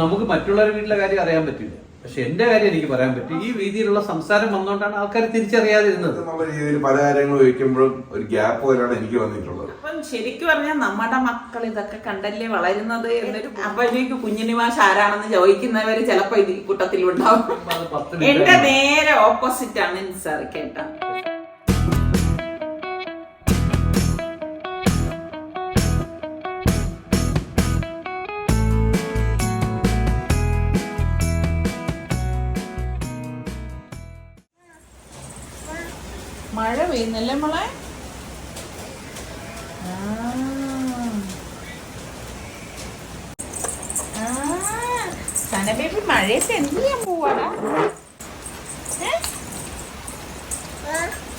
നമുക്ക് മറ്റുള്ളവരുടെ വീട്ടിലെ കാര്യം അറിയാൻ പറ്റില്ല. പക്ഷെ എന്റെ കാര്യം എനിക്ക് പറയാൻ പറ്റും. ഈ രീതിയിലുള്ള സംസാരം വന്നുകൊണ്ടാണ് ആൾക്കാർ തിരിച്ചറിയാതിരുന്നത്. എന്നുള്ള രീതിയിൽ പല കാര്യങ്ങൾ ചോദിക്കുമ്പോഴും ഒരു ഗ്യാപ്പ് പോലെയാണ് എനിക്ക് വന്നിട്ടുള്ളത്. അപ്പം ശരിക്കും പറഞ്ഞാൽ നമ്മുടെ മക്കൾ ഇതൊക്കെ കണ്ടല്ലേ വളരുന്നത് എന്നൊരു അപ്പോഴേക്ക് കുഞ്ഞിനിമാഷ് ആരാണെന്ന് ചോദിക്കുന്നവര് ചിലപ്പോ ഇത് ഈ കൂട്ടത്തിലുണ്ടാവും. എന്റെ നേരെ ഓപ്പോസിറ്റ് ആണ് നിസാർ കേട്ടാ. മഴ പെയ്യുന്നല്ലേ മോളെ സന ബേബി മഴയത്ത് എന്ത് ചെയ്യാൻ പോവാടാ?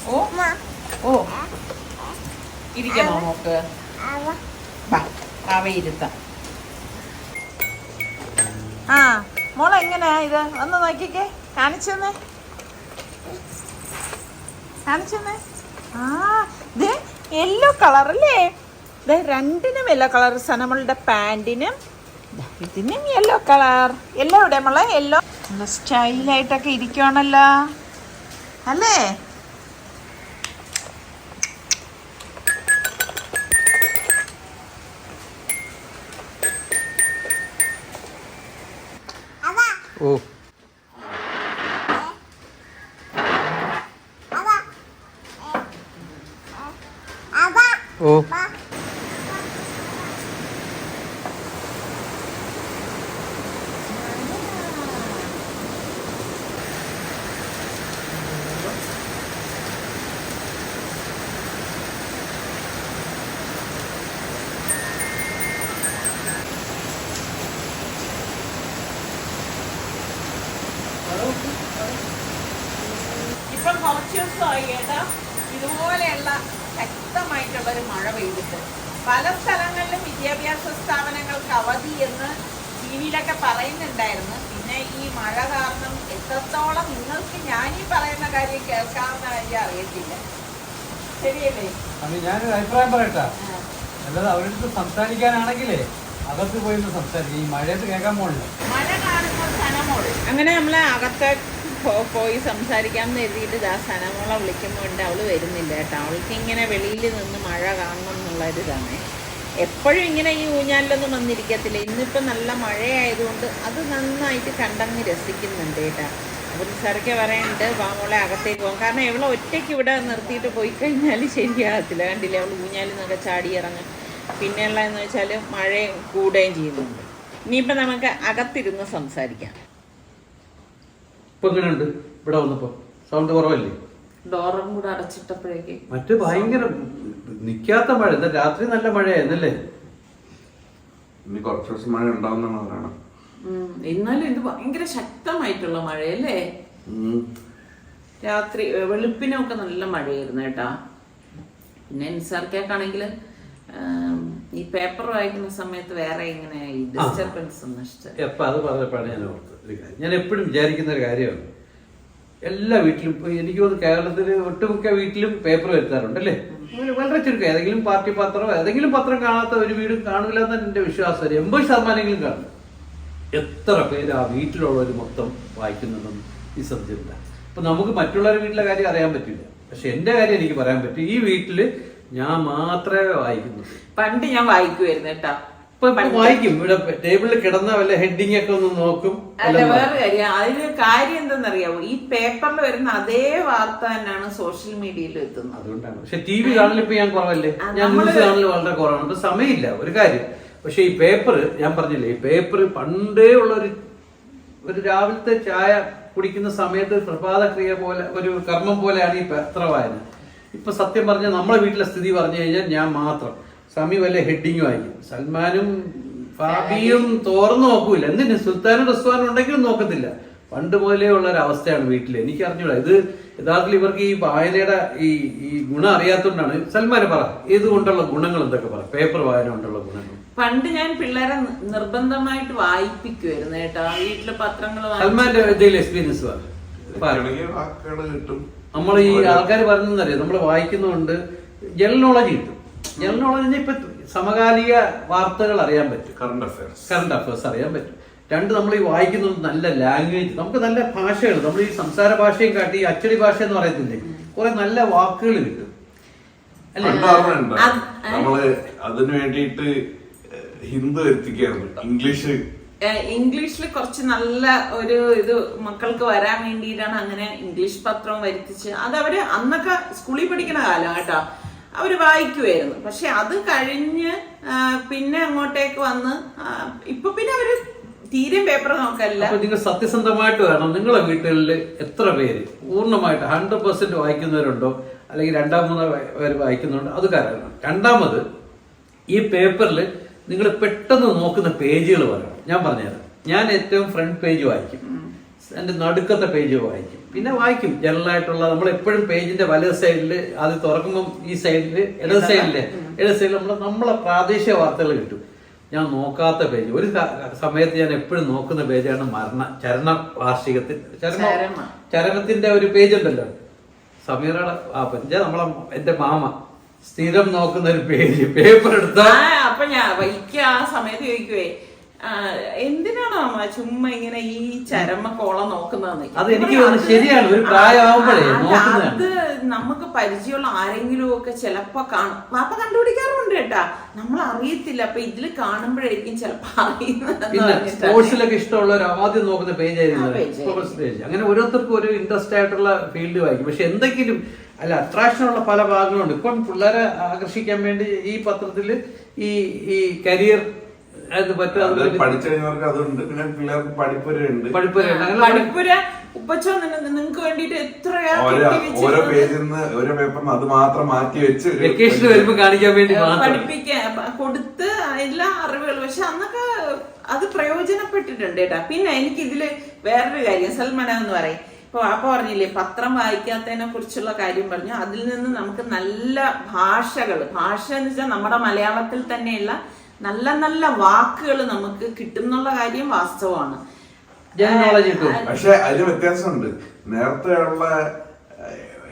ഓ. ഓ. ഇരിക്കണോ നോക്ക് അവ ഇരുത്താം. ആ മോളെ എങ്ങനെയാ ഇത്? ഒന്ന് നോക്കിക്കേ. കാണിച്ചെന്നേ. കാണിച്ചെന്നേ. ആ ഇത് യെല്ലോ കളർ അല്ലേ? ഇത് രണ്ടിനും യെല്ലോ കളർ സനമളുടെ പാന്റിനും ഇതിനും യെല്ലോ കളർ യെല്ലോ ഇവിടെ മോളെ യെല്ലോ നല്ല സ്റ്റൈലായിട്ടൊക്കെ ഇരിക്കുവാണല്ലോ. അല്ലേ? ഓ. ഓ സ്ഥാപനങ്ങൾക്ക് അവധി എന്ന് ടിവിയിലൊക്കെ പറയുന്നുണ്ടായിരുന്നു. പിന്നെ ഈ മഴ കാരണം എത്രത്തോളം നിങ്ങൾക്ക് ഞാൻ ഈ പറയുന്ന കാര്യം കേൾക്കാവുന്ന കാര്യം അറിയത്തില്ല. ശരിയല്ലേ? അത് ഞാനൊരു അഭിപ്രായം പറയട്ടാ. അല്ലാതെ അവരുടെ അടുത്ത് സംസാരിക്കാനാണെങ്കിലേ അകത്ത് പോയി സംസാരിക്കും. ഈ മഴയത്ത് കേൾക്കാൻ പോണില്ല. മഴ കാണുമ്പോൾ സനമോൾ അങ്ങനെ നമ്മളെ അകത്തെ പോയി സംസാരിക്കാമെന്ന് എഴുതിയിട്ട് ആ സനമോളെ വിളിക്കുമ്പോൾ ഉണ്ട്. അവൾ വരുന്നില്ല കേട്ടോ. അവൾക്ക് ഇങ്ങനെ വെളിയിൽ നിന്ന് മഴ കാണണം എന്നുള്ള ഒരു ഇതാണ് എപ്പോഴും ഇങ്ങനെ ഈ ഊഞ്ഞാലിലൊന്നും വന്നിരിക്കത്തില്ല. ഇന്നിപ്പോൾ നല്ല മഴയായതുകൊണ്ട് അത് നന്നായിട്ട് കണ്ടങ്ങ് രസിക്കുന്നുണ്ട് കേട്ടോ. അപ്പം സാറൊക്കെ പറയുന്നുണ്ട് വാ മോളെ അകത്തേക്ക് പോകാം. കാരണം ഇവളെ ഒറ്റയ്ക്ക് ഇവിടെ നിർത്തിയിട്ട് പോയി കഴിഞ്ഞാൽ ശരിയാകത്തില്ല. കണ്ടില്ലേ? അവൾ ഊഞ്ഞാലിൽ നിന്നൊക്കെ ചാടി ഇറങ്ങും. പിന്നെയുള്ളതെന്ന് വെച്ചാൽ മഴയും കൂടുകയും ചെയ്യുന്നുണ്ട്. ഇനിയിപ്പോൾ നമുക്ക് അകത്തിരുന്ന് സംസാരിക്കാം. ഇപ്പം എങ്ങനെയുണ്ട്? ഇവിടെ വന്നപ്പോ? സൗണ്ട് കുറവല്ലേ? ഡോറും കൂടെ അടച്ചിട്ടപ്പോഴേക്ക് മറ്റേ ഭയങ്കര നിക്കാത്ത മഴ. എന്താ രാത്രി നല്ല മഴയായിരുന്നല്ലേ? ഇനി കുറച്ച് ദിവസം മഴ ഉണ്ടാവുന്ന പറയണം എന്നാലും ഇത് ഭയങ്കര ശക്തമായിട്ടുള്ള മഴയല്ലേ? രാത്രി വെളുപ്പിനൊക്കെ നല്ല മഴയായിരുന്നു കേട്ടാ. പിന്നെ നിസാർക്കാണെങ്കിൽ ഈ പേപ്പർ വായിക്കുന്ന സമയത്ത് വേറെ ഇങ്ങനെ ഡിസ്റ്റർബൻസ് ഒന്നും ഇഷ്ടം എപ്പ അത് പറഞ്ഞപ്പോഴാണ് ഞാൻ ഓർത്തത്. ഞാൻ എപ്പോഴും വിചാരിക്കുന്ന ഒരു കാര്യമാണ്. എല്ലാ വീട്ടിലും ഇപ്പൊ എനിക്ക് തോന്നുന്നു കേരളത്തിൽ ഒട്ടുമിക്ക വീട്ടിലും പേപ്പർ വരുത്താറുണ്ട് അല്ലേ? വളരെ- ചുരുക്കം. ഏതെങ്കിലും പാർട്ടി പത്രം ഏതെങ്കിലും പത്രം കാണാത്ത ഒരു വീടും കാണില്ല എന്നാണ് എന്റെ വിശ്വാസം. ഒരു എൺപത് ശതമാനെങ്കിലും കാണും. എത്ര പേര് ആ വീട്ടിലുള്ളവർ മൊത്തം വായിക്കുന്നുണ്ടെന്ന് ഈ സബ്ജക്റ്റില്ല അപ്പൊ നമുക്ക് മറ്റുള്ളവരുടെ വീട്ടിലെ കാര്യം അറിയാൻ പറ്റില്ല. പക്ഷെ എന്റെ കാര്യം എനിക്ക് പറയാൻ പറ്റും. ഈ വീട്ടിൽ ഞാൻ മാത്രമേ വായിക്കുന്നുള്ളൂ. പണ്ട് ഞാൻ വായിക്കുമായിരുന്നു കേട്ടാ. വായിക്കും. ഇവിടെ ടേബിളിൽ കിടന്ന വല്ല ഹെഡിങ് ഒക്കെ ഒന്ന് നോക്കും. അല്ല വേറെ കാര്യം. അതിന് കാര്യം എന്തെന്നറിയാമോ ഈ പേപ്പറിൽ വരുന്ന അതേ വാർത്ത തന്നെയാണ് സോഷ്യൽ മീഡിയയിൽ എത്തുന്നത്. അതുകൊണ്ടാണ്. പക്ഷെ ടി വി കാണലിപ്പോ ഞാൻ കുറവല്ലേ? ഞാൻ ന്യൂസ് കാണൽ വളരെ കുറവാണ്. അപ്പൊ സമയമില്ല. ഒരു കാര്യം. പക്ഷെ ഈ പേപ്പർ ഞാൻ പറഞ്ഞില്ലേ ഈ പേപ്പർ പണ്ടേ ഉള്ള ഒരു ഒരു രാവിലത്തെ ചായ കുടിക്കുന്ന സമയത്ത് പ്രഭാതക്രിയ പ്രഭാത ക്രിയ പോലെ ഒരു കർമ്മം പോലെയാണ് ഈ പത്ര വായന ഇപ്പൊ സത്യം പറഞ്ഞ നമ്മളെ വീട്ടിലെ സ്ഥിതി പറഞ്ഞു കഴിഞ്ഞാൽ ഞാൻ മാത്രം. സമി വല്ല ഹെഡിങ്ങും ആയി. സൽമാനും ഫാബിയും തോർന്നു നോക്കൂല. എന്തിന്? സുൽത്താനും റസ്വാനും ഉണ്ടെങ്കിലും നോക്കത്തില്ല. പണ്ട് മുതലേ ഉള്ള ഒരു അവസ്ഥയാണ് വീട്ടിൽ എനിക്ക് അറിഞ്ഞൂടാ. ഇത് യഥാർത്ഥത്തിൽ ഇവർക്ക് ഈ വായനയുടെ ഈ ഈ ഗുണം അറിയാത്തതുകൊണ്ടാണ് സൽമാനെ പറ. ഇത് കൊണ്ടുള്ള ഗുണങ്ങൾ എന്തൊക്കെ പറ? പേപ്പർ വായന കൊണ്ടുള്ള ഗുണങ്ങൾ. പണ്ട് ഞാൻ പിള്ളേരെ നിർബന്ധമായിട്ട് വായിപ്പിക്കുമായിരുന്നു കേട്ടോ. വീട്ടിലെ പത്രങ്ങൾ സൽമാന്റെ എന്തെങ്കിലും എക്സ്പീരിയൻസ് നമ്മൾ ഈ ആൾക്കാർ പറഞ്ഞറിയാം നമ്മൾ വായിക്കുന്നതുകൊണ്ട് ജനറൽ നോളജ് കിട്ടും. ജനറൽ നോളജ് ഇപ്പൊ സമകാലിക വാർത്തകൾ അറിയാൻ പറ്റും. കറണ്ട് അഫയേഴ്സ് കറണ്ട് അഫയേഴ്സ് അറിയാൻ പറ്റും. രണ്ട് നമ്മൾ ഈ വായിക്കുന്നത് നല്ല ലാംഗ്വേജ് നമുക്ക് നല്ല ഭാഷകൾ നമ്മൾ ഈ സംസാര ഭാഷയും കാട്ടി ഈ അച്ചടി ഭാഷ എന്ന് പറയത്തില്ലേ? കുറെ നല്ല വാക്കുകൾ കിട്ടും. നമ്മൾ അതിനു വേണ്ടിയിട്ട് ഹിന്ദു എത്തിക്കായിരുന്നു ഇംഗ്ലീഷ്. ഇംഗ്ലീഷിൽ കുറച്ച് നല്ല ഒരു ഇത് മക്കൾക്ക് വരാൻ വേണ്ടിയിട്ടാണ് അങ്ങനെ ഇംഗ്ലീഷ് പത്രം വരുത്തിച്ച്. അത് അവർ അന്നൊക്കെ സ്കൂളിൽ പഠിക്കുന്ന കാലം കേട്ടോ. അവർ വായിക്കുമായിരുന്നു പക്ഷെ അത് കഴിഞ്ഞ് പിന്നെ അങ്ങോട്ടേക്ക് വന്ന് ഇപ്പൊ പിന്നെ അവർ തീരെ പേപ്പർ നോക്കല്ല നിങ്ങൾ സത്യസന്ധമായിട്ട് വേണം നിങ്ങളെ വീട്ടുകളിൽ എത്ര പേര് പൂർണമായിട്ട് ഹൺഡ്രഡ് പെർസെന്റ് വായിക്കുന്നവരുണ്ടോ? അല്ലെങ്കിൽ രണ്ടാം മൂന്നോ പേര് വായിക്കുന്നുണ്ടോ അത് കാരണം. രണ്ടാമത് ഈ പേപ്പറിൽ നിങ്ങൾ പെട്ടെന്ന് നോക്കുന്ന പേജുകൾ പറയണം. ഞാൻ പറഞ്ഞുതരാം. ഞാൻ ഏറ്റവും ഫ്രണ്ട് പേജ് വായിക്കും. എന്റെ നടുക്കത്തെ പേജ് വായിക്കും. പിന്നെ വായിക്കും. ജനറലായിട്ടുള്ള നമ്മൾ എപ്പോഴും പേജിന്റെ വലത് സൈഡിൽ അത് തുറക്കുമ്പോൾ ഈ സൈഡിൽ ഇടത് സൈഡിൽ ഇടത് സൈഡിൽ നമ്മൾ നമ്മളെ പ്രാദേശിക വാർത്തകൾ കിട്ടും. ഞാൻ നോക്കാത്ത പേജ്. ഒരു സമയത്ത് ഞാൻ എപ്പോഴും നോക്കുന്ന പേജാണ് മരണ ചരണ വാർഷികത്തിൽ. ചരമ. ചരമത്തിന്റെ ഒരു പേജ് ഉണ്ടല്ലോ. സമീറയുടെ ആ പഞ്ച നമ്മളെ എന്റെ മാമ. സ്ഥിരം നോക്കുന്ന ഒരു പേജ്. പേപ്പർ എടുത്താ അപ്പൊ ഞാൻ ആ സമയത്ത് ചോദിക്കുവേ എന്തിനാണോ അമ്മ ചുമ്മാ ഇങ്ങനെ ഈ ചരമ കോളം നോക്കുന്നതെന്ന്? അത് എനിക്ക് ശരിയാണ്. ഒരു അല്ല, അത് നമുക്ക് പരിചയമുള്ള ആരെങ്കിലും ഒക്കെ ചിലപ്പോ കാണും. പാപ്പ കണ്ടുപിടിക്കാറുണ്ട് കേട്ടാ. നമ്മൾ അറിയത്തില്ല അപ്പൊ ഇതിൽ കാണുമ്പോഴായിരിക്കും ചിലപ്പോ സ്പോർട്സിലൊക്കെ ഇഷ്ടമുള്ള ആദ്യം നോക്കുന്ന പേജ് ആയിരുന്നു. അങ്ങനെ ഓരോരുത്തർക്കും ഒരു ഇൻട്രസ്റ്റ് ആയിട്ടുള്ള ഫീൽഡ് വായിക്കും. പക്ഷെ എന്തെങ്കിലും അല്ല അട്രാക്ഷൻ ഉള്ള പല ഭാഗങ്ങളുണ്ട്. ഇപ്പം പിള്ളേരെ ആകർഷിക്കാൻ വേണ്ടി ഈ പത്രത്തിൽ ഈ ഈ കരിയർ അത് അതുണ്ട്. പിന്നെ പിള്ളേർക്ക് പഠിപ്പുര ഉപ്പച്ചോ നിങ്ങക്ക് വേണ്ടിട്ട് ഓരോ ഓരോ വെച്ചിരുന്നത്? പേജിൽ നിന്ന് ഓരോ പേപ്പറിന് അത് മാത്രം മാറ്റി വെച്ച് വരുമ്പോ കാണിക്കാൻ വേണ്ടി പഠിപ്പിക്കാൻ കൊടുത്ത് എല്ലാ അറിവുകളും. പക്ഷെ അന്നൊക്കെ അത് പ്രയോജനപ്പെട്ടിട്ടുണ്ട് കേട്ടാ. പിന്നെ എനിക്ക് ഇതിൽ വേറൊരു കാര്യം സൽമന എന്ന് പറയും. ഇപ്പൊ അപ്പൊ പറഞ്ഞില്ലേ പത്രം വായിക്കാത്തതിനെ കുറിച്ചുള്ള കാര്യം പറഞ്ഞു. അതിൽ നിന്ന് നമുക്ക് നല്ല ഭാഷകൾ ഭാഷ എന്ന് വെച്ചാൽ നമ്മുടെ മലയാളത്തിൽ തന്നെയുള്ള നല്ല നല്ല വാക്കുകൾ നമുക്ക് കിട്ടും എന്നുള്ള കാര്യം വാസ്തവമാണ്. ജനറൽ നോളജ് കിട്ടും പക്ഷെ അതിന് വ്യത്യാസമുണ്ട്. നേരത്തെയുള്ള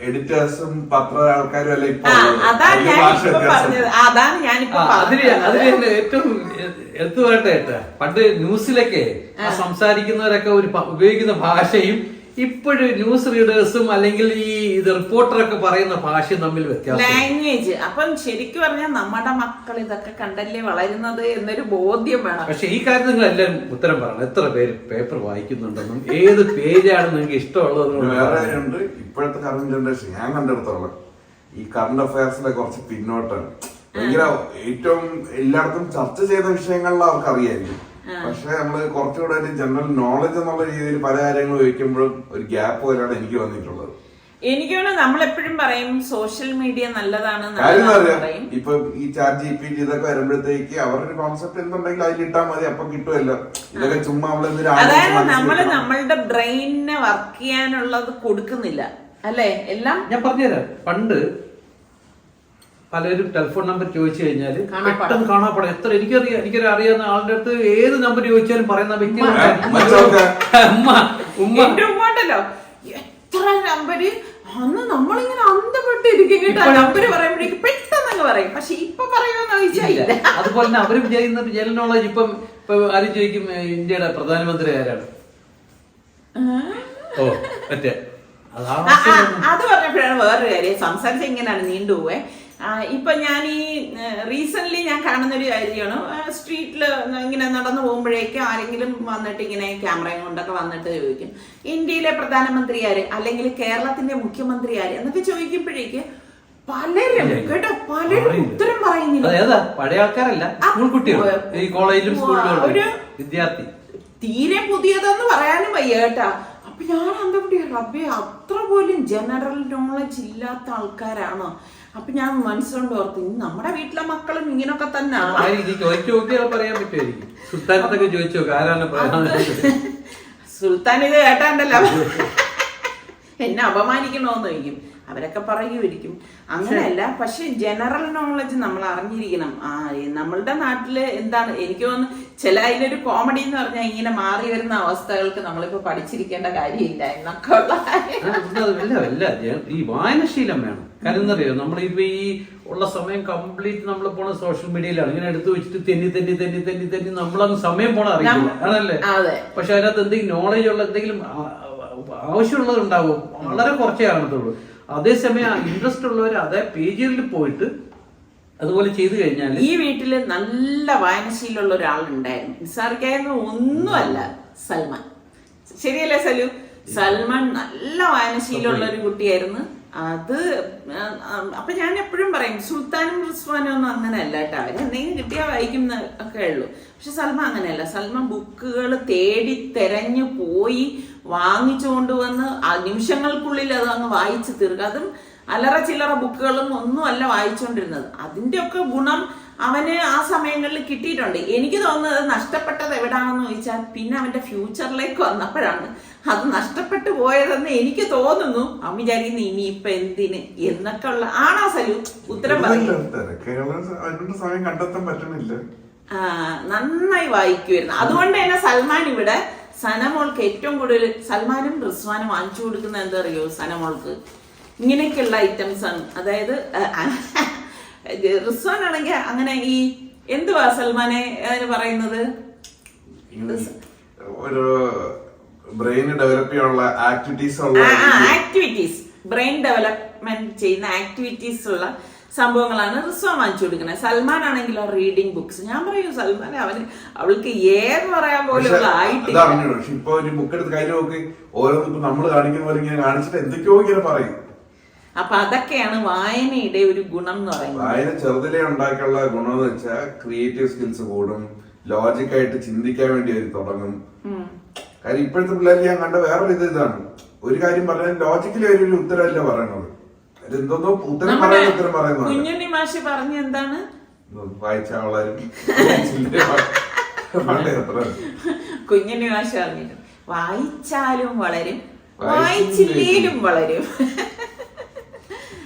എഡിറ്റേഴ്സും പത്ര ആൾക്കാരും അല്ല ഇപ്പൊ അതാണ് ഭാഷ പറഞ്ഞത്. അതാണ് ഞാനിപ്പോ തന്നെ ഏറ്റവും എടുത്തു പറയട്ടെ പണ്ട് ന്യൂസിലൊക്കെ സംസാരിക്കുന്നവരൊക്കെ ഒരു ഉപയോഗിക്കുന്ന ഭാഷയും ഇപ്പോഴും ന്യൂസ് റീഡേഴ്സും അല്ലെങ്കിൽ ഈ ഇത് റിപ്പോർട്ടറൊക്കെ പറയുന്ന ഭാഷ തമ്മിൽ വ്യത്യാസം. ലാംഗ്വേജ് അപ്പം ശരിക്കും പറഞ്ഞാൽ നമ്മുടെ മക്കൾ ഇതൊക്കെ കണ്ടല്ലേ വളരുന്നത് എന്നൊരു ബോധ്യം വേണം. പക്ഷെ ഈ കാര്യം നിങ്ങൾ എല്ലാം ഉത്തരം പറയണം. എത്ര പേര് പേപ്പർ വായിക്കുന്നുണ്ടെന്നും ഏത് പേജാണ് നിങ്ങൾക്ക് ഇഷ്ടമുള്ളത് പിന്നെ വേറെ ഇപ്പോഴത്തെ കറണ്ട് ജനറേഷൻ ഞാൻ കണ്ടെടുത്തോളം. ഈ കറണ്ട് അഫയേഴ്സിന്റെ കുറച്ച് പിന്നോട്ടാണ്. ഭയങ്കര ഏറ്റവും എല്ലായിടത്തും ചർച്ച ചെയ്ത വിഷയങ്ങളിൽ അവർക്ക് അറിയായിരിക്കും. പക്ഷെ നമ്മൾ കുറച്ചുകൂടെ ഒരു ജനറൽ നോളജ് എന്നുള്ള രീതിയിൽ പല കാര്യങ്ങൾ ചോദിക്കുമ്പോഴും ഒരു ഗ്യാപ്പ് പോലെയാണ് എനിക്ക് വന്നിട്ടുള്ളത്. എനിക്ക് നമ്മൾ നമ്മളെപ്പോഴും പറയും സോഷ്യൽ മീഡിയ നല്ലതാണ് കാര്യം ഇപ്പൊ ഈ ചാറ്റ് ജി പി ടി ഇതൊക്കെ വരുമ്പോഴത്തേക്ക് അവരുടെ കോൺസെപ്റ്റ് എന്തുണ്ടെങ്കിൽ അതിൽ ഇട്ടാൽ മതി അപ്പൊ കിട്ടുമല്ലോ. ഇതൊക്കെ ചുമ്മാ അതായത് നമ്മൾ നമ്മളുടെ ബ്രെയിനിനെ വർക്ക് ചെയ്യാനുള്ളത് കൊടുക്കുന്നില്ല. അല്ലേ? എല്ലാം ഞാൻ പറഞ്ഞുതരാം. പണ്ട് പലരും ടെലിഫോൺ നമ്പർ ചോദിച്ചു കഴിഞ്ഞാൽ. പെട്ടെന്ന് കാണാപ്പാടം. എത്ര എനിക്കറിയാം എനിക്കൊരു അറിയാവുന്ന ആളുടെ അടുത്ത് ഏത് നമ്പർ ചോദിച്ചാലും പറയുന്ന വ്യക്തി മറ്റൊക്കെ. ഉമ്മ. ഉമ്മ. എന്റെ ഉമ്മണ്ടല്ലോ എത്ര നമ്പര് അന്ന് നമ്മളിങ്ങനെ അന്തപ്പെട്ടിരിക്കും കേട്ടോ. നമ്പര് പറയുമ്പോഴേക്ക് പെട്ടെന്ന് അങ്ങ് പറയും. പക്ഷെ ഇപ്പൊ പറയുമെന്ന് ചോദിച്ചില്ല അതുപോലെ തന്നെ അവരും ചെയ്യുന്ന ജനറൽ നോളജ് ഇപ്പം ഇപ്പൊ ആരും ചോദിക്കും ഇന്ത്യയുടെ പ്രധാനമന്ത്രി ആരാണ്? ഓ മറ്റേ. അത് പറഞ്ഞപ്പോഴാണ് വേറൊരു കാര്യം. സംസാരിച്ച ഇങ്ങനെയാണ് നീണ്ടുപോവേ ഇപ്പൊ ഞാൻ ഈ റീസെന്റ് ഞാൻ കാണുന്നൊരു കാര്യമാണ്. സ്ട്രീറ്റിൽ ഇങ്ങനെ നടന്നു പോകുമ്പോഴേക്ക് ആരെങ്കിലും വന്നിട്ട് ഇങ്ങനെ ക്യാമറയും കൊണ്ടൊക്കെ വന്നിട്ട് ചോദിക്കും. ഇന്ത്യയിലെ പ്രധാനമന്ത്രി ആര്? അല്ലെങ്കിൽ കേരളത്തിന്റെ മുഖ്യമന്ത്രി ആര്? എന്നൊക്കെ ചോദിക്കുമ്പോഴേക്ക് പലരും കേട്ടോ പലരും ഉത്തരം പറയുന്നില്ല. പഴയ ആൾക്കാരല്ല സ്കൂൾ കുട്ടികൾ ഈ കോളേജിലും സ്കൂളിലും വിദ്യാർത്ഥി. തീരെ പുതിയതെന്ന് പറയാനും വയ്യ കേട്ടാ. അപ്പൊ ഞാൻ അന്തപടി റബ്ബെ അത്ര പോലും ജനറൽ നോളജ് ഇല്ലാത്ത ആൾക്കാരാണോ. അപ്പൊ ഞാൻ മനസ്സുകൊണ്ട് ഓർത്തു ഇനി നമ്മുടെ വീട്ടിലെ മക്കളും ഇങ്ങനൊക്കെ തന്നെ ചോദിച്ചു നോക്കിയാൽ പറയാൻ പറ്റുമായിരിക്കും. സുൽത്താനത്തൊക്കെ ചോദിച്ചു ആരാണ് സുൽത്താൻ ഇത് കേട്ടാണ്ടല്ലോ എന്നെ അപമാനിക്കണോന്ന് ചോദിക്കും. അവരൊക്കെ പറയുമായിരിക്കും. അങ്ങനെയല്ല പക്ഷെ ജനറൽ നോളജ് നമ്മൾ അറിഞ്ഞിരിക്കണം. ആ നമ്മളുടെ നാട്ടിൽ എന്താണ് എനിക്ക് തോന്നുന്നു ചില അതിലൊരു കോമഡി എന്ന് പറഞ്ഞാൽ ഇങ്ങനെ മാറി വരുന്ന അവസ്ഥകൾക്ക് നമ്മളിപ്പോ പഠിച്ചിരിക്കേണ്ട കാര്യമില്ല എന്നൊക്കെ അല്ല അല്ല ഈ വായനശീലം വേണം. കാരണം എന്നറിയോ നമ്മളിപ്പോ ഈ ഉള്ള സമയം കംപ്ലീറ്റ് നമ്മൾ പോണ സോഷ്യൽ മീഡിയയിലാണ് ഇങ്ങനെ എടുത്തു വെച്ചിട്ട് തെന്നി തെന്നി തെന്നി തെന്നി തെന്നി നമ്മളങ്ങ് സമയം പോണ അറിയില്ല. ആണല്ലേ? പക്ഷെ അതിനകത്ത് എന്തെങ്കിലും നോളജ് ഉള്ള എന്തെങ്കിലും ആവശ്യമുള്ളത് ഉണ്ടാവും വളരെ കുറച്ചേ കാണത്തുള്ളൂ. അതേസമയം ഇൻട്രസ്റ്റ് ഉള്ളവർ അതേ പേജുകളിൽ പോയിട്ട് അതുപോലെ ചെയ്തു കഴിഞ്ഞാൽ ഈ വീട്ടിൽ നല്ല വായനശീലുള്ള ഒരാളുണ്ടായിരുന്നു. നിസാർക്കായിരുന്നു ഒന്നുമല്ല സൽമാൻ. ശരിയല്ലേ സലു? സൽമാൻ നല്ല വായനശീലമുള്ള ഒരു കുട്ടിയായിരുന്നു. അത് അപ്പൊ ഞാൻ എപ്പോഴും പറയും സുൽത്താനും റിസ്വാനും ഒന്നും അങ്ങനെയല്ല കേട്ടോ. അവർ എന്തെങ്കിലും കിട്ടിയാൽ വായിക്കുന്ന ഒക്കെ ഉള്ളൂ. പക്ഷെ സൽമാൻ അങ്ങനെയല്ല. സൽമ ബുക്കുകൾ തേടി തെരഞ്ഞു പോയി വാങ്ങിച്ചുകൊണ്ട് വന്ന് നിമിഷങ്ങൾക്കുള്ളിൽ അത് അങ്ങ് വായിച്ചു തീർക്കുക അതും അല്ലറ ചില്ലറ ബുക്കുകളും ഒന്നും അല്ല വായിച്ചുകൊണ്ടിരുന്നത് അതിന്റെ ഒക്കെ ഗുണം അവന് ആ സമയങ്ങളിൽ കിട്ടിയിട്ടുണ്ട്. എനിക്ക് തോന്നുന്നത് നഷ്ടപ്പെട്ടത് എവിടാണെന്ന് ചോദിച്ചാൽ പിന്നെ അവന്റെ ഫ്യൂച്ചറിലേക്ക് വന്നപ്പോഴാണ്. അത് നഷ്ടപ്പെട്ടു പോയതെന്ന് എനിക്ക് തോന്നുന്നു. അവൻ വിചാരിക്കുന്നു ഇനി ഇപ്പൊ എന്തിന് എന്നൊക്കെ ഉള്ള ആണോ സലു? ഉത്തരം പറയും. തിരക്കുകൾ അതിനുള്ള സമയം കണ്ടെത്താൻ പറ്റണില്ല. ആ, നന്നായി വായിക്കുമായിരുന്നു അതുകൊണ്ട് തന്നെ സൽമാൻ ഇവിടെ സനമോൾക്ക് ഏറ്റവും കൂടുതൽ സൽമാനും റിസ്വാനും വാങ്ങിച്ചു കൊടുക്കുന്ന എന്താ അറിയോ സനമോൾക്ക്? ഇങ്ങനെയൊക്കെയുള്ള ഐറ്റംസ് ആണ്. അതായത് റിസ്വാൻ ആണെങ്കിൽ അങ്ങനെ ഈ എന്തുവാ സൽമാനെ അതിന് പറയുന്നത്? ഒരു ബ്രെയിൻ ഡെവലപ്പ് ചെയ്യാനുള്ള ആക്ടിവിറ്റീസ് ഉള്ള ആക്ടിവിറ്റീസ് ബ്രെയിൻ ഡെവലപ്മെന്റ് ചെയ്യുന്ന ആക്ടിവിറ്റീസ് ഉള്ള സംഭവങ്ങളാണ് റിസ്വാൻ വാങ്ങിച്ചു കൊടുക്കുന്നത്. സൽമാൻ ആണെങ്കിലോ റീഡിംഗ് ബുക്സ് ഞാൻ പറയൂ സൽമാൻ അവന് അവൾക്ക് ഏത് പറയാൻ പോലും ആയിട്ട് ഇപ്പൊ ഒരു ബുക്ക് എടുത്ത് കയ്യിൽ നോക്കി ഓരോ നമ്മൾ കാണിക്കുന്ന പോലെ ഇങ്ങനെ കാണിച്ചിട്ട് എന്തൊക്കെയോ ഇങ്ങനെ പറയും. അപ്പൊ അതൊക്കെയാണ് വായനയുടെ ഒരു ഗുണം എന്ന് പറയുന്നത്. വായന ചെറുതിലെ ഉണ്ടാക്കിയുള്ള എന്ന് വെച്ചാൽ ക്രിയേറ്റീവ് സ്കിൽസ് കൂടും ലോജിക്കായിട്ട് ചിന്തിക്കാൻ വേണ്ടി അവർ തുടങ്ങും. കാര്യം ഇപ്പോഴത്തെ പിള്ളേർ ഞാൻ കണ്ട വേറൊരു ഇത് ഇതാണ്. ഒരു കാര്യം പറഞ്ഞാൽ ലോജിക്കലി ഒരു ഉത്തരമല്ല പറയണത്? അതെന്തോന്നോ ഉത്തരം പറയുന്ന ഉത്തരം പറയുന്നത് കുഞ്ഞുണ്ണി മാഷി പറഞ്ഞ എന്താണ്? വായിച്ച അത്ര കുഞ്ഞുണ്ണി മാഷി വായിച്ചാലും വളരും വായിച്ചില്ലേലും വളരും.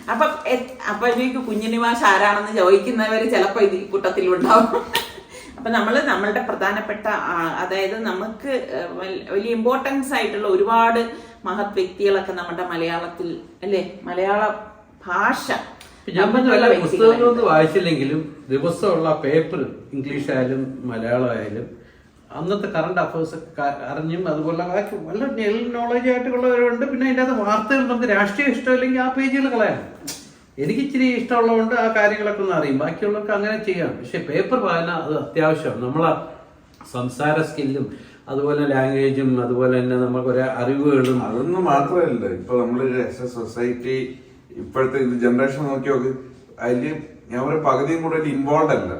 അപ്പൊ എ- അപ്പൊ എനിക്ക് കുഞ്ഞുണ്ണി മാഷ് ആരാണെന്ന് ചോദിക്കുന്നവർ ചിലപ്പോ ഇത് ഈ കൂട്ടത്തിലുണ്ടാവും അപ്പൊ നമ്മൾ നമ്മളുടെ പ്രധാനപ്പെട്ട അതായത് നമുക്ക് വലിയ ഇമ്പോർട്ടൻസ് ആയിട്ടുള്ള ഒരുപാട് മഹത് വ്യക്തികളൊക്കെ നമ്മുടെ മലയാളത്തിൽ അല്ലേ മലയാള ഭാഷ. പുസ്തകങ്ങളൊന്നും വായിച്ചില്ലെങ്കിലും ദിവസമുള്ള പേപ്പർ ഇംഗ്ലീഷ് ആയാലും മലയാളം ആയാലും അന്നത്തെ കറണ്ട് അഫയേഴ്സ് അറിഞ്ഞും അതുപോലെ ബാക്കി നല്ല നോളജ് ആയിട്ടുള്ളവരുണ്ട്. പിന്നെ അതിന്റെ അകത്ത് വാർത്തകൾ നമുക്ക് രാഷ്ട്രീയം ഇഷ്ടമില്ലെങ്കിൽ ആ പേജുകൾ കളയാം. എനിക്ക് ഇച്ചിരി ഇഷ്ടമുള്ളതുകൊണ്ട് ആ കാര്യങ്ങളൊക്കെ ഒന്ന് അറിയും. ബാക്കിയുള്ളവർക്ക് അങ്ങനെ ചെയ്യാം. പക്ഷെ പേപ്പർ വായന അത് അത്യാവശ്യമാണ്. നമ്മളെ സംസാര സ്കില്ലും അതുപോലെ ലാംഗ്വേജും അതുപോലെ തന്നെ നമുക്ക് ഒരു അറിവുകളും അതൊന്നും മാത്രമല്ല. ഇപ്പൊ നമ്മൾ സൊസൈറ്റി ഇപ്പോഴത്തെ ജനറേഷൻ നോക്കി നോക്ക് അതിൽ ഞാൻ ഒരു പകുതിയും കൂടുതൽ ഇൻവോൾവ് അല്ല.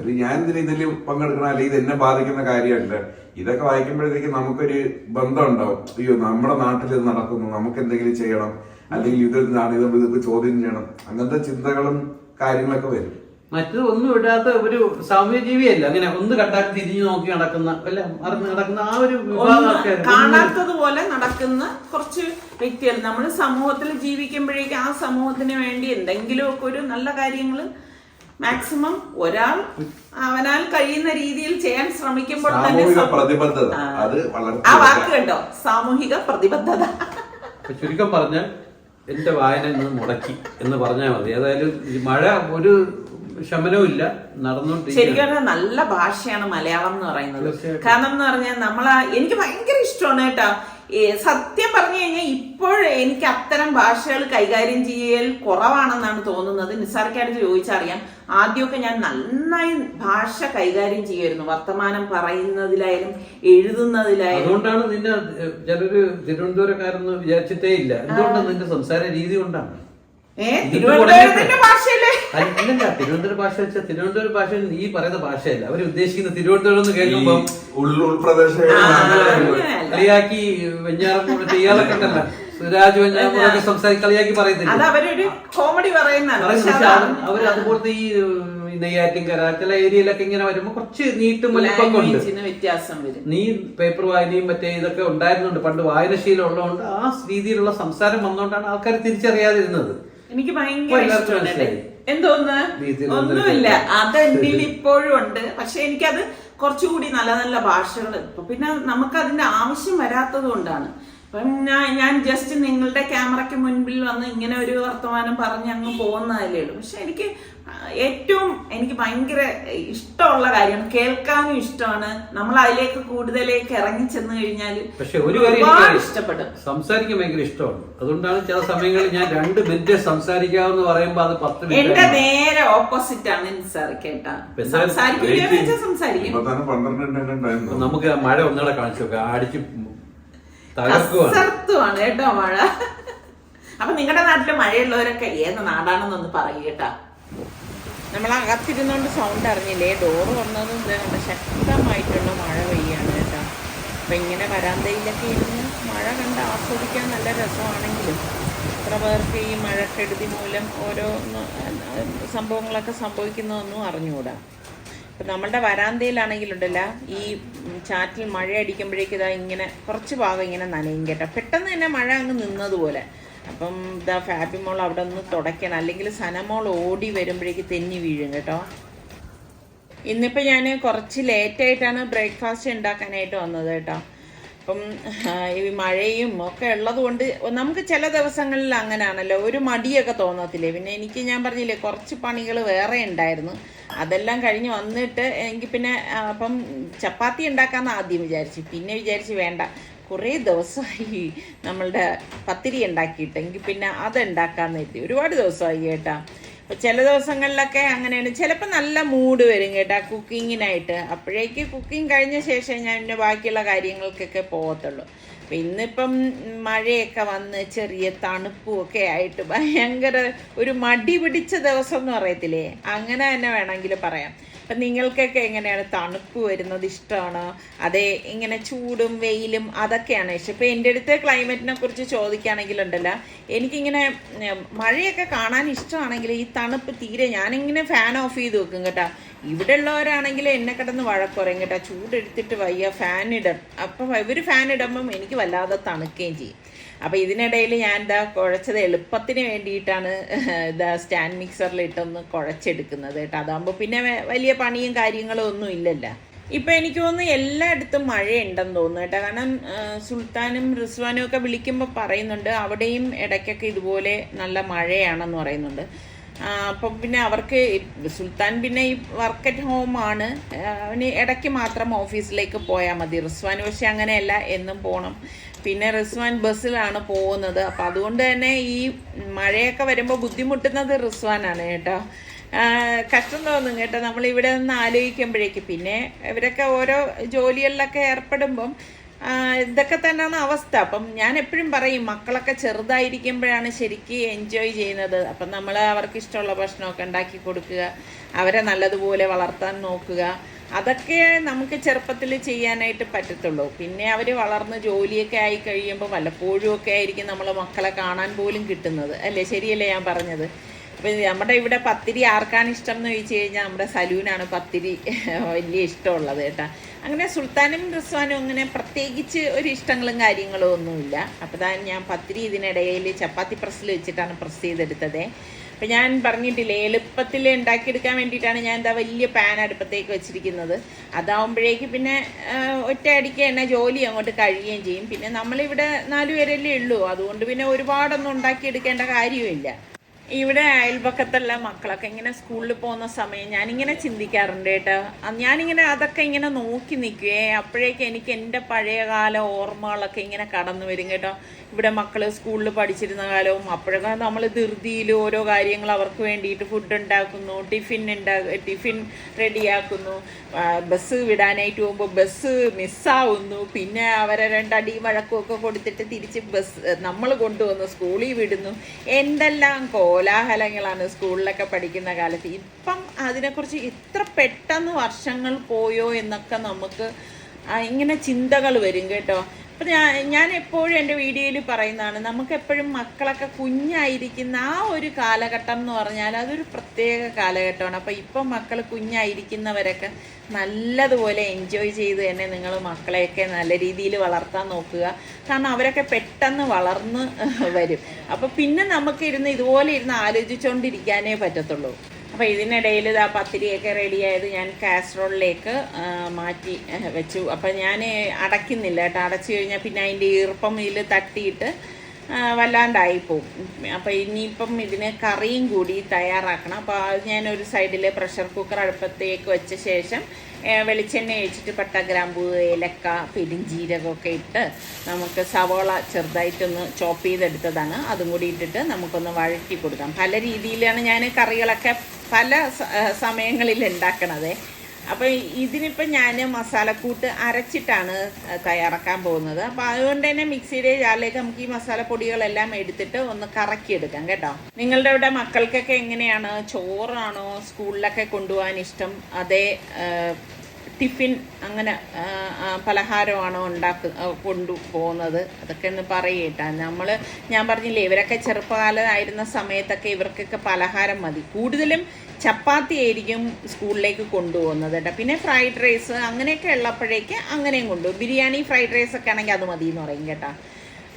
ഒരു ഞാൻ ഇതിന് ഇതിൽ പങ്കെടുക്കണം അല്ലെങ്കിൽ ഇത് എന്നെ ബാധിക്കുന്ന കാര്യമല്ല. ഇതൊക്കെ വായിക്കുമ്പോഴത്തേക്ക് നമുക്കൊരു ബന്ധം ഉണ്ടാവും അയ്യോ നമ്മുടെ നാട്ടിൽ ഇത് നടക്കുന്നു നമുക്ക് എന്തെങ്കിലും ചെയ്യണം. അല്ലെങ്കിൽ ഇത് ഇത് ഇതൊക്കെ ചോദ്യം ചെയ്യണം. അങ്ങനത്തെ ചിന്തകളും കാര്യങ്ങളൊക്കെ വരും. മറ്റത് ഒന്നും ഇടാത്ത ഒരു സാമ്യജീവിയല്ല. അങ്ങനെ ഒന്ന് കണ്ടാക്കി തിരിഞ്ഞു നോക്കി നടക്കുന്ന അല്ല മറന്ന് നടക്കുന്ന ആ ഒരു കാണാത്തതുപോലെ നടക്കുന്ന കുറച്ച് വ്യക്തികൾ. നമ്മൾ സമൂഹത്തിൽ ജീവിക്കുമ്പോഴേക്ക് ആ സമൂഹത്തിന് വേണ്ടി എന്തെങ്കിലുമൊക്കെ ഒരു നല്ല കാര്യങ്ങൾ മാക്സിമം ഒരാൾ അവനാൽ കഴിയുന്ന രീതിയിൽ ചെയ്യാൻ ശ്രമിക്കുമ്പോൾ തന്നെ സാമൂഹിക പ്രതിബദ്ധത. ആ. വാക്ക് കണ്ടോ? സാമൂഹിക പ്രതിബദ്ധത. ചുരുക്കം പറഞ്ഞാൽ എന്റെ വായന ഇന്ന് മുടക്കി എന്ന് പറഞ്ഞാൽ മതി. ഏതായാലും ഈ മഴ ഒരു ശമനവും ഇല്ല ശരിക്കും പറഞ്ഞാൽ നല്ല ഭാഷയാണ് മലയാളം എന്ന് പറയുന്നത്. കാരണം എന്ന് പറഞ്ഞാൽ നമ്മളെ എനിക്ക് ഭയങ്കര ഇഷ്ടമാണ് കേട്ടോ. സത്യം പറഞ്ഞു കഴിഞ്ഞാൽ ഇപ്പോൾ എനിക്ക് അത്തരം ഭാഷകൾ കൈകാര്യം ചെയ്യൽ കുറവാണെന്നാണ് തോന്നുന്നത്. നിസാർക്കായിട്ട് ചോദിച്ചറിയാം. ആദ്യമൊക്കെ ഞാൻ നന്നായി ഭാഷ കൈകാര്യം ചെയ്യുമായിരുന്നു. വർത്തമാനം പറയുന്നതിലായാലും എഴുതുന്നതിലായാലും. അതുകൊണ്ടാണ് നിന്നെ ചിലര് തിരുവനന്തപുരക്കാരെന്ന് വിചാരിച്ചിട്ടേ ഇല്ല. എന്തുകൊണ്ടാണ് നിന്റെ സംസാര രീതി കൊണ്ടാണ്? അല്ലല്ല തിരുവനന്തപുരം ഭാഷ വെച്ചാൽ തിരുവനന്തപുരം ഭാഷ ഈ പറയുന്ന ഭാഷയല്ല. അവർ ഉദ്ദേശിക്കുന്ന തിരുവനന്തപുരം എന്ന് കേൾക്കുമ്പോൾ ഉൾ ഉൾപ്രദേശങ്ങളിൽ ആ, അങ്ങനെ അങ്ങനെയല്ല. കളിയാക്കി വെഞ്ഞാറമ്മൂടെ ഇയാളൊക്കെ ഉണ്ടല്ലോ. സുരാജ് വെഞ്ഞാറമ്മൂടൊക്കെ സംസാരിച്ച് കളിയാക്കി പറയത്തില്ല? അവർ അതുപോലത്തെ ഈ നെയ്യാറ്റിൻകര ചില ഏരിയയിലൊക്കെ ഇങ്ങനെ വരുമ്പോ കുറച്ച് നീട്ടും വലിപ്പം വ്യത്യാസം വരും. നീ പേപ്പർ വായനയും മറ്റേ ഇതൊക്കെ ഉണ്ടായിരുന്നുണ്ട്. പണ്ട് വായനശീലം ഉള്ളതുകൊണ്ട് ആ രീതിയിലുള്ള സംസാരം വന്നുകൊണ്ടാണ് ആൾക്കാർ തിരിച്ചറിയാതിരുന്നത്. എനിക്ക് ഭയങ്കര. എന്തോന്ന്? ഒന്നുമില്ല. അത് എന്നിൽ ഇപ്പോഴും ഉണ്ട്. പക്ഷെ എനിക്കത് കുറച്ചുകൂടി നല്ല നല്ല ഭാഷകൾ. ഇപ്പൊ പിന്നെ നമുക്ക് അതിന്റെ ആവശ്യം വരാത്തത് കൊണ്ടാണ് അപ്പം ഞാൻ ഞാൻ ജസ്റ്റ് നിങ്ങളുടെ ക്യാമറയ്ക്ക് മുൻപിൽ വന്ന് ഇങ്ങനെ ഒരു വർത്തമാനം പറഞ്ഞ് അങ്ങ് പോകുന്നതല്ലേ ഉള്ളൂ. പക്ഷെ എനിക്ക് ഏറ്റവും എനിക്ക് ഭയങ്കര ഇഷ്ടമുള്ള കാര്യമാണ് കേൾക്കാനും ഇഷ്ടമാണ്. നമ്മൾ അതിലേക്ക് കൂടുതലേക്ക് ഇറങ്ങി ചെന്ന് കഴിഞ്ഞാൽ പക്ഷെ ഒരു കാര്യം ഒരുപാട് എനിക്ക് ഇഷ്ടപ്പെടും. സംസാരിക്കാൻ ഭയങ്കര ഇഷ്ടമാണ്. അതുകൊണ്ടാണ് ചില സമയങ്ങളിൽ ഞാൻ രണ്ട് മിനിറ്റ് സംസാരിക്കാമെന്ന് പറയുമ്പോൾ അത് പത്ത് എന്റെ നേരെ ഓപ്പോസിറ്റ് ആണ് നിസാർ കേട്ടാ. സംസാരിക്കും നമുക്ക് മഴ ഒന്നുകൂടെ കാണിച്ചു നോക്കാം. അടിച്ച് തകർക്കുവാണ് കേട്ടോ മഴ. അപ്പൊ നിങ്ങളുടെ നാട്ടിൽ മഴയുള്ളവരൊക്കെ ഏത് നാടാണെന്നൊന്ന് പറയൂ കേട്ടാ. നമ്മൾ അകത്തിരുന്നോണ്ട് സൗണ്ട് അറിഞ്ഞില്ലേ ഡോറ് വന്നതും ഇതുകൊണ്ട് ശക്തമായിട്ടുള്ള മഴ പെയ്യാണ് കേട്ടോ. അപ്പൊ ഇങ്ങനെ വരാന്തയിലൊക്കെ ഇരുന്ന് മഴ കണ്ട് ആസ്വദിക്കാൻ നല്ല രസമാണെങ്കിലും എത്ര പേർക്ക് ഈ മഴക്കെടുതി മൂലം ഓരോ സംഭവങ്ങളൊക്കെ സംഭവിക്കുന്നതൊന്നും അറിഞ്ഞുകൂടാ. ഇപ്പം നമ്മളുടെ വരാന്തയിലാണെങ്കിലുണ്ടല്ല ഈ ചാറ്റിൽ മഴ അടിക്കുമ്പോഴേക്ക് ഇതാ ഇങ്ങനെ കുറച്ച് ഭാഗം ഇങ്ങനെ നനയും കേട്ടോ. പെട്ടെന്ന് തന്നെ മഴ അങ്ങ് നിന്നതുപോലെ. അപ്പം ഇതാ ഫാബിമോൾ അവിടെ ഒന്ന് തുടയ്ക്കണം. അല്ലെങ്കിൽ സനമോൾ ഓടി വരുമ്പോഴേക്ക് തെന്നി വീഴും കേട്ടോ. ഇന്നിപ്പോൾ ഞാൻ കുറച്ച് ലേറ്റായിട്ടാണ് ബ്രേക്ക്ഫാസ്റ്റ് ഉണ്ടാക്കാനായിട്ട് വന്നത് കേട്ടോ. അപ്പം ഈ മഴയും ഒക്കെ ഉള്ളത് കൊണ്ട് നമുക്ക് ചില ദിവസങ്ങളിൽ അങ്ങനെയാണല്ലോ ഒരു മടിയൊക്കെ തോന്നത്തില്ലേ? പിന്നെ എനിക്ക് ഞാൻ പറഞ്ഞില്ലേ കുറച്ച് പണികൾ വേറെ ഉണ്ടായിരുന്നു. അതെല്ലാം കഴിഞ്ഞ് വന്നിട്ട് എനിക്ക് പിന്നെ അപ്പം ചപ്പാത്തി ഉണ്ടാക്കാമെന്ന് ആദ്യം വിചാരിച്ചു. പിന്നെ വിചാരിച്ച് വേണ്ട. കുറേ ദിവസമായി നമ്മളുടെ പത്തിരി ഉണ്ടാക്കിയിട്ട് എങ്കിൽ പിന്നെ അത് ഉണ്ടാക്കാമെന്ന് കരുതി. ഒരുപാട് ദിവസമായി കേട്ടാ. അപ്പൊ ചില ദിവസങ്ങളിലൊക്കെ അങ്ങനെയാണ്. ചിലപ്പോൾ നല്ല മൂഡ് വരും കേട്ടാ കുക്കിങ്ങിനായിട്ട് അപ്പോഴേക്ക് കുക്കിംഗ് കഴിഞ്ഞ ശേഷം ഞാൻ പിന്നെ ബാക്കിയുള്ള കാര്യങ്ങൾക്കൊക്കെ പോകത്തുള്ളൂ. അപ്പം ഇന്നിപ്പം മഴയൊക്കെ വന്ന് ചെറിയ തണുപ്പും ഒക്കെ ആയിട്ട് ഭയങ്കര ഒരു മടി പിടിച്ച ദിവസം എന്ന് പറയത്തില്ലേ? അങ്ങനെ തന്നെ വേണമെങ്കിൽ പറയാം. അപ്പം നിങ്ങൾക്കൊക്കെ എങ്ങനെയാണ് തണുപ്പ് വരുന്നത്? ഇഷ്ടമാണ്? അതെ ഇങ്ങനെ ചൂടും വെയിലും അതൊക്കെയാണ് ഇഷ്ടം? ഇപ്പൊ എന്റെ അടുത്ത് ക്ലൈമറ്റിനെ കുറിച്ച് ചോദിക്കുകയാണെങ്കിലുണ്ടല്ലോ എനിക്കിങ്ങനെ മഴയൊക്കെ കാണാൻ ഇഷ്ടമാണെങ്കിൽ ഈ തണുപ്പ് തീരെ ഞാനിങ്ങനെ ഫാൻ ഓഫ് ചെയ്ത് വെക്കും കേട്ടോ. ഇവിടെ ഉള്ളവരാണെങ്കിൽ എന്നെ കിടന്ന് വഴക്കുറയും കേട്ടോ. ചൂടെടുത്തിട്ട് വയ്യ ഫാൻ ഇടും. അപ്പം ഇവർ ഫാൻ ഇടുമ്പം എനിക്ക് വല്ലാതെ തണുക്കുകയും ചെയ്യും. അപ്പം ഇതിനിടയിൽ ഞാൻ എന്താ കുഴച്ചത് എളുപ്പത്തിന് വേണ്ടിയിട്ടാണ് ഇതാ സ്റ്റാൻഡ് മിക്സറിൽ ഇട്ടൊന്ന് കുഴച്ചെടുക്കുന്നത് കേട്ടോ. അതാകുമ്പോൾ പിന്നെ വലിയ പണിയും കാര്യങ്ങളും ഒന്നും ഇല്ലല്ലോ. ഇപ്പം എനിക്ക് തോന്നുന്നു എല്ലായിടത്തും മഴയുണ്ടെന്ന് തോന്നുന്നു കേട്ടോ. കാരണം സുൽത്താനും റിസ്വാനും ഒക്കെ വിളിക്കുമ്പോൾ പറയുന്നുണ്ട് അവിടെയും ഇടയ്ക്കൊക്കെ ഇതുപോലെ നല്ല മഴയാണെന്ന് പറയുന്നുണ്ട്. അപ്പം പിന്നെ അവർക്ക് സുൽത്താൻ പിന്നെ ഈ വർക്ക് അറ്റ് ഹോം ആണ്. അവന് ഇടയ്ക്ക് മാത്രം ഓഫീസിലേക്ക് പോയാൽ മതി. റിസ്വാൻ പക്ഷെ അങ്ങനെയല്ല എന്നും പോകണം പിന്നെ റിസ്വാൻ ബസ്സിലാണ് പോകുന്നത്. അപ്പം അതുകൊണ്ട് തന്നെ ഈ മഴയൊക്കെ വരുമ്പോൾ ബുദ്ധിമുട്ടുന്നത് റിസ്വാനാണ് കേട്ടോ. കഷ്ടം തോന്നും കേട്ടോ. നമ്മൾ ഇവിടെ നിന്ന് ആലോചിക്കുമ്പോഴേക്ക്. പിന്നെ ഇവരൊക്കെ ഓരോ ജോലികളിലൊക്കെ ഏർപ്പെടുമ്പം ഇതൊക്കെ തന്നെയാണ് അവസ്ഥ. അപ്പം ഞാൻ എപ്പോഴും പറയും മക്കളൊക്കെ ചെറുതായിരിക്കുമ്പോഴാണ് ശരിക്കും എൻജോയ് ചെയ്യുന്നത്. അപ്പം നമ്മൾ അവർക്ക് ഇഷ്ടമുള്ള ഭക്ഷണമൊക്കെ ഉണ്ടാക്കി കൊടുക്കുക. അവരെ നല്ലതുപോലെ വളർത്താൻ നോക്കുക. അതൊക്കെ നമുക്ക് ചെറുപ്പത്തിൽ ചെയ്യാനായിട്ട് പറ്റത്തുള്ളൂ. പിന്നെ അവർ വളർന്ന് ജോലിയൊക്കെ ആയി കഴിയുമ്പോൾ വല്ലപ്പോഴും ഒക്കെ ആയിരിക്കും നമ്മൾ മക്കളെ കാണാൻ പോലും കിട്ടുന്നത്. അല്ലേ? ശരിയല്ലേ ഞാൻ പറഞ്ഞത്? അപ്പം നമ്മുടെ ഇവിടെ പത്തിരി ആർക്കാണ് ഇഷ്ടം എന്ന് ചോദിച്ചു കഴിഞ്ഞാൽ നമ്മുടെ സലൂനാണ് പത്തിരി വലിയ ഇഷ്ടമുള്ളത് കേട്ടാ. അങ്ങനെ സുൽത്താനും റിസ്വാനും അങ്ങനെ പ്രത്യേകിച്ച് ഒരു ഇഷ്ടങ്ങളും കാര്യങ്ങളും ഒന്നുമില്ല. അപ്പോൾ ഞാൻ പത്തിരി ഇതിനിടയിൽ ചപ്പാത്തി പ്രസ്സിൽ വെച്ചിട്ടാണ് പ്രസ് ചെയ്തെടുത്തത്. അപ്പം ഞാൻ പറഞ്ഞിട്ടില്ലേ എളുപ്പത്തിൽ ഉണ്ടാക്കിയെടുക്കാൻ വേണ്ടിയിട്ടാണ് ഞാൻ എന്താ വലിയ പാൻ അടുപ്പത്തേക്ക് വെച്ചിരിക്കുന്നത്. അതാവുമ്പോഴേക്ക് പിന്നെ ഒറ്റ അടിക്ക് തന്നെ ജോലി അങ്ങോട്ട് കഴിയുകയും ചെയ്യും. പിന്നെ നമ്മളിവിടെ നാല് പേരല്ലേ ഉള്ളൂ. അതുകൊണ്ട് പിന്നെ ഒരുപാടൊന്നും ഉണ്ടാക്കിയെടുക്കേണ്ട കാര്യമില്ല ഇവിടെ അയൽപക്കത്തുള്ള മക്കളൊക്കെ ഇങ്ങനെ സ്കൂളിൽ പോകുന്ന സമയം ഞാനിങ്ങനെ ചിന്തിക്കാറുണ്ട് കേട്ടോ. ഞാനിങ്ങനെ അതൊക്കെ ഇങ്ങനെ നോക്കി നിൽക്കുകയേ. അപ്പോഴേക്ക് എനിക്ക് എന്റെ പഴയകാല ഓർമ്മകളൊക്കെ ഇങ്ങനെ കടന്നു വരും കേട്ടോ. ഇവിടെ മക്കൾ സ്കൂളിൽ പഠിച്ചിരുന്ന കാലവും അപ്പോഴൊക്കെ നമ്മൾ ധൃതിയിൽ ഓരോ കാര്യങ്ങൾ അവർക്ക് വേണ്ടിയിട്ട് ഫുഡ് ഉണ്ടാക്കുന്നു ടിഫിൻ ഉണ്ടാ ടിഫിൻ റെഡിയാക്കുന്നു. ബസ് വിടാനായിട്ട് പോകുമ്പോൾ ബസ് മിസ്സാവുന്നു പിന്നെ അവരെ രണ്ടടി വഴക്കുമൊക്കെ കൊടുത്തിട്ട് തിരിച്ച് ബസ് നമ്മൾ കൊണ്ടുവന്ന് സ്കൂളിൽ വിടുന്നു. എന്തെല്ലാം കോലാഹലങ്ങളാണ് സ്കൂളിലൊക്കെ പഠിക്കുന്ന കാലത്ത്. ഇപ്പം അതിനെക്കുറിച്ച് ഇത്ര പെട്ടെന്ന് വർഷങ്ങൾ പോയോ എന്നൊക്കെ നമുക്ക് ഇങ്ങനെ ചിന്തകൾ വരും കേട്ടോ. അപ്പം ഞാൻ ഞാൻ എപ്പോഴും എന്റെ വീഡിയോയിൽ പറയുന്നതാണ് നമുക്ക് എപ്പോഴും മക്കളൊക്കെ കുഞ്ഞായിരിക്കുന്ന ആ ഒരു കാലഘട്ടം എന്ന് പറഞ്ഞാൽ അതൊരു പ്രത്യേക കാലഘട്ടമാണ്. അപ്പം ഇപ്പം മക്കൾ കുഞ്ഞായിരിക്കുന്നവരൊക്കെ നല്ലതുപോലെ എൻജോയ് ചെയ്ത് തന്നെ നിങ്ങൾ മക്കളെയൊക്കെ നല്ല രീതിയിൽ വളർത്താൻ നോക്കുക. കാരണം അവരൊക്കെ പെട്ടെന്ന് വളർന്ന് വരും. അപ്പോൾ പിന്നെ നമുക്ക് ഇരുന്ന് ഇതുപോലെ ഇരുന്ന് ആലോചിച്ചുകൊണ്ടിരിക്കാനേ പറ്റത്തുള്ളൂ. അപ്പോൾ ഇതിനിടയിൽ ഇതാ പത്തിരിയൊക്കെ റെഡിയായത് ഞാൻ കാസറോളിലേക്ക് മാറ്റി വെച്ചു. അപ്പോൾ ഞാൻ അടയ്ക്കുന്നില്ല കേട്ടോ. അടച്ചു കഴിഞ്ഞാൽ പിന്നെ അതിന്റെ ഈർപ്പം ഇതിൽ തട്ടിയിട്ട് വല്ലാണ്ടായി പോകും അപ്പോൾ ഇനിയിപ്പം ഇതിന് കറിയും കൂടി തയ്യാറാക്കണം. അപ്പോൾ അത് ഒരു സൈഡിൽ പ്രഷർ കുക്കർ അടുപ്പത്തേക്ക് വെച്ച ശേഷം വെളിച്ചെണ്ണ ഒഴിച്ചിട്ട് പട്ട ഗ്രാമ്പൂ ഏലക്ക പെരിഞ്ചീരകമൊക്കെ ഇട്ട് നമുക്ക് സവോള ചെറുതായിട്ടൊന്ന് ചോപ്പ് ചെയ്തെടുത്തതാണ്. അതും കൂടി ഇട്ടിട്ട് നമുക്കൊന്ന് വഴറ്റി കൊടുക്കാം. പല രീതിയിലാണ് ഞാൻ കറികളൊക്കെ പല സമയങ്ങളിൽ ഉണ്ടാക്കണത് അപ്പോൾ ഇതിനിപ്പോൾ ഞാൻ മസാലക്കൂട്ട് അരച്ചിട്ടാണ് തയ്യാറാക്കാൻ പോകുന്നത്. അപ്പോൾ അതുകൊണ്ട് തന്നെ മിക്സിയുടെ ചാലിലേക്ക് നമുക്ക് ഈ മസാലപ്പൊടികളെല്ലാം എടുത്തിട്ട് ഒന്ന് കറക്കിയെടുക്കാം കേട്ടോ. നിങ്ങളുടെ ഇവിടെ മക്കൾക്കൊക്കെ എങ്ങനെയാണ്? ചോറാണോ സ്കൂളിലൊക്കെ കൊണ്ടുപോകാൻ ഇഷ്ടം? അതേ ടിഫിൻ അങ്ങനെ പലഹാരമാണോ ഉണ്ടാക്ക കൊണ്ടുപോകുന്നത് അതൊക്കെ ഒന്ന് പറയേട്ടാ. നമ്മൾ ഞാൻ പറഞ്ഞില്ലേ ഇവരൊക്കെ ചെറുപ്പകാലമായിരുന്ന സമയത്തൊക്കെ ഇവർക്കൊക്കെ പലഹാരം മതി. കൂടുതലും ചപ്പാത്തി ആയിരിക്കും സ്കൂളിലേക്ക് കൊണ്ടുപോകുന്നത് കേട്ടോ. പിന്നെ ഫ്രൈഡ് റൈസ് അങ്ങനെയൊക്കെ ഉള്ളപ്പോഴേക്ക് അങ്ങനെയും കൊണ്ടുപോകും. ബിരിയാണി ഫ്രൈഡ് റൈസ് ഒക്കെ ആണെങ്കിൽ അത് മതി എന്ന് പറയും കേട്ടോ.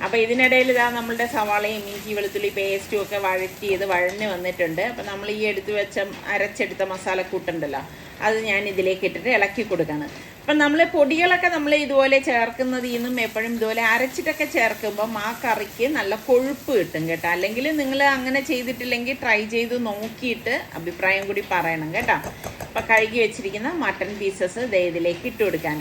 അപ്പോൾ ഇതിനിടയിൽ ഇതാ നമ്മളുടെ സവാളയും ഇഞ്ചി വെളുത്തുള്ളി പേസ്റ്റും ഒക്കെ വഴറ്റിയത് വഴഞ്ഞ് വന്നിട്ടുണ്ട്. അപ്പോൾ നമ്മൾ ഈ എടുത്തു വെച്ച അരച്ചെടുത്ത മസാലക്കൂട്ടുണ്ടല്ലോ അത് ഞാൻ ഇതിലേക്ക് ഇട്ടിട്ട് ഇളക്കി കൊടുക്കാണ്. അപ്പം നമ്മൾ പൊടികളൊക്കെ നമ്മൾ ഇതുപോലെ ചേർക്കുന്നതിൽ നിന്നും എപ്പോഴും ഇതുപോലെ അരച്ചിട്ടൊക്കെ ചേർക്കുമ്പം ആ കറിക്ക് നല്ല കൊഴുപ്പ് കിട്ടും കേട്ടോ. അല്ലെങ്കിൽ നിങ്ങൾ അങ്ങനെ ചെയ്തിട്ടില്ലെങ്കിൽ ട്രൈ ചെയ്ത് നോക്കിയിട്ട് അഭിപ്രായം കൂടി പറയണം കേട്ടോ. അപ്പം കഴുകി വെച്ചിരിക്കുന്ന മട്ടൺ പീസസ് ദേ ഇതിലേക്ക് ഇട്ട് കൊടുക്കാൻ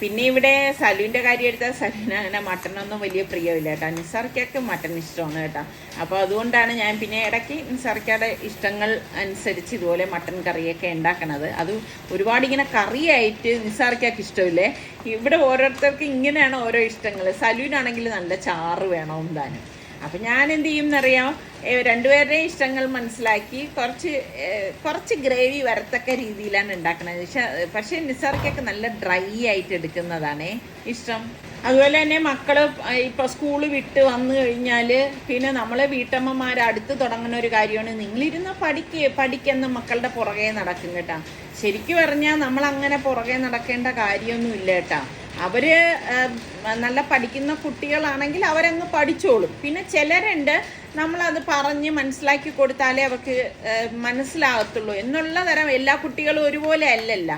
പിന്നെ ഇവിടെ സലുവിന്റെ കാര്യം എടുത്താൽ സലുവിന് അങ്ങനെ മട്ടനൊന്നും വലിയ പ്രിയമില്ല കേട്ടോ. നിസാർക്കൊക്കെ മട്ടൺ ഇഷ്ടമാണ് കേട്ടോ. അപ്പോൾ അതുകൊണ്ടാണ് ഞാൻ പിന്നെ ഇടയ്ക്ക് നിസാർക്കയുടെ ഇഷ്ടങ്ങൾ അനുസരിച്ച് ഇതുപോലെ മട്ടൺ കറിയൊക്കെ ഉണ്ടാക്കണത്. അത് ഒരുപാട് ഇങ്ങനെ കറിയായിട്ട് നിസാർക്കൊക്കെ ഇഷ്ടമില്ലേ? ഇവിടെ ഓരോരുത്തർക്ക് ഇങ്ങനെയാണ് ഓരോ ഇഷ്ടങ്ങൾ സലുവിനാണെങ്കിൽ നല്ല ചാറ് വേണം താനും അപ്പം ഞാൻ എന്ത് ചെയ്യും എന്നറിയാം രണ്ടുപേരുടെയും ഇഷ്ടങ്ങൾ മനസ്സിലാക്കി കുറച്ച് കുറച്ച് ഗ്രേവി വരത്തക്ക രീതിയിലാണ് ഉണ്ടാക്കുന്നത് പക്ഷെ നിസാർക്കൊക്കെ നല്ല ഡ്രൈ ആയിട്ട് എടുക്കുന്നതാണ് ഇഷ്ടം. അതുപോലെ തന്നെ മക്കൾ ഇപ്പോൾ സ്കൂൾ വിട്ട് വന്നു കഴിഞ്ഞാൽ പിന്നെ നമ്മളെ വീട്ടമ്മമാർ അടുത്ത് തുടങ്ങുന്ന ഒരു കാര്യമാണ് നിങ്ങളിരുന്ന് പഠിക്ക് പഠിക്കുന്ന മക്കളുടെ പുറകെ നടക്കും കേട്ടാ. ശരിക്കും പറഞ്ഞാൽ നമ്മൾ അങ്ങനെ പുറകെ നടക്കേണ്ട കാര്യമൊന്നുമില്ല കേട്ടാ. അവർ നല്ല പഠിക്കുന്ന കുട്ടികളാണെങ്കിൽ അവരങ്ങ് പഠിച്ചോളും. പിന്നെ ചിലരുണ്ട് നമ്മളത് പറഞ്ഞ് മനസ്സിലാക്കി കൊടുത്താലേ അവർക്ക് മനസ്സിലാകത്തുള്ളൂ. എന്നുള്ള തരം എല്ലാ കുട്ടികളും ഒരുപോലെ അല്ലല്ല.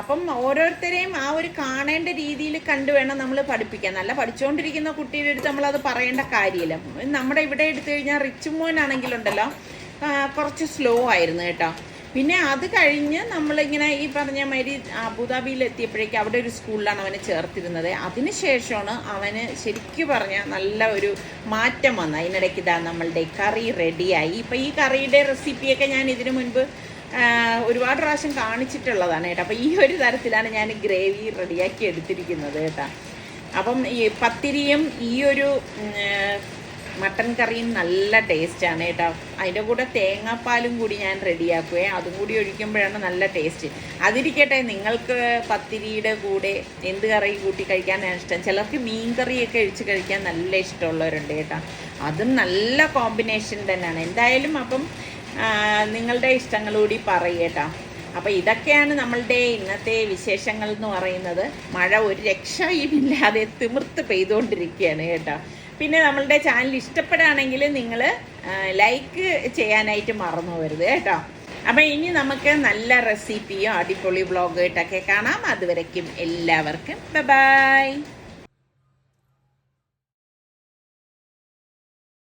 അപ്പം ഓരോരുത്തരെയും ആ ഒരു കാണേണ്ട രീതിയിൽ കണ്ടുവേണം നമ്മൾ പഠിപ്പിക്കാൻ. നല്ല പഠിച്ചുകൊണ്ടിരിക്കുന്ന കുട്ടിയുടെ അടുത്ത് നമ്മളത് പറയേണ്ട കാര്യമില്ല. നമ്മുടെ ഇവിടെ എടുത്തു കഴിഞ്ഞാൽ റിച്ച് മോനാണെങ്കിലുണ്ടല്ലോ ആ, കുറച്ച് സ്ലോ ആയിരുന്നു കേട്ടോ. പിന്നെ അത് കഴിഞ്ഞ് നമ്മളിങ്ങനെ ഈ പറഞ്ഞ മാതിരി അബുദാബിയിൽ എത്തിയപ്പോഴേക്കും അവിടെ ഒരു സ്കൂളിലാണ് അവനെ ചേർത്തിരുന്നത്. അതിനുശേഷമാണ് അവന് ശരിക്കും പറഞ്ഞാൽ നല്ല ഒരു മാറ്റം വന്നത്. അതിനിടയ്ക്ക് ഇതാ നമ്മളുടെ കറി റെഡിയായി. ഇപ്പം ഈ കറിയുടെ റെസിപ്പിയൊക്കെ ഞാൻ ഇതിനു മുൻപ് ഒരുപാട് പ്രാവശ്യം കാണിച്ചിട്ടുള്ളതാണ് കേട്ടോ. അപ്പം ഈ ഒരു തരത്തിലാണ് ഞാൻ ഗ്രേവി റെഡിയാക്കി എടുത്തിരിക്കുന്നത് കേട്ടോ. അപ്പം ഈ പത്തിരിയും ഈ ഒരു മട്ടൻ കറിയും നല്ല ടേസ്റ്റാണ് കേട്ടോ. അതിന്റെ കൂടെ തേങ്ങാപ്പാലും കൂടി ഞാൻ റെഡിയാക്കുകയും അതും കൂടി ഒഴിക്കുമ്പോഴാണ് നല്ല ടേസ്റ്റ്. അതിരിക്കട്ടെ നിങ്ങൾക്ക് പത്തിരിയുടെ കൂടെ എന്ത് കറി കൂട്ടി കഴിക്കാനാണ് ഇഷ്ടം. ചിലർക്ക് മീൻ കറിയൊക്കെ ഒഴിച്ച് കഴിക്കാൻ നല്ല ഇഷ്ടമുള്ളവരുണ്ട് കേട്ടോ. അതും നല്ല കോമ്പിനേഷൻ തന്നെയാണ്. എന്തായാലും അപ്പം നിങ്ങളുടെ ഇഷ്ടങ്ങൾ കൂടി പറയേട്ടാ അപ്പോൾ ഇതൊക്കെയാണ് നമ്മളുടെ ഇന്നത്തെ വിശേഷങ്ങൾ എന്ന് പറയുന്നത്. മഴ ഒരു രക്ഷയുമില്ലാതെ തിമിർത്ത് പെയ്തുകൊണ്ടിരിക്കുകയാണ് കേട്ടോ. പിന്നെ നമ്മളുടെ ചാനൽ ഇഷ്ടപ്പെടുകയാണെങ്കിൽ നിങ്ങൾ ലൈക്ക് ചെയ്യാനായിട്ട് മറന്നു പോകരുത് കേട്ടോ. അപ്പം ഇനി നമുക്ക് നല്ല റെസിപ്പിയോ അടിപൊളി വ്ളോഗായിട്ടൊക്കെ കാണാം. അതുവരയ്ക്കും എല്ലാവർക്കും. ബൈ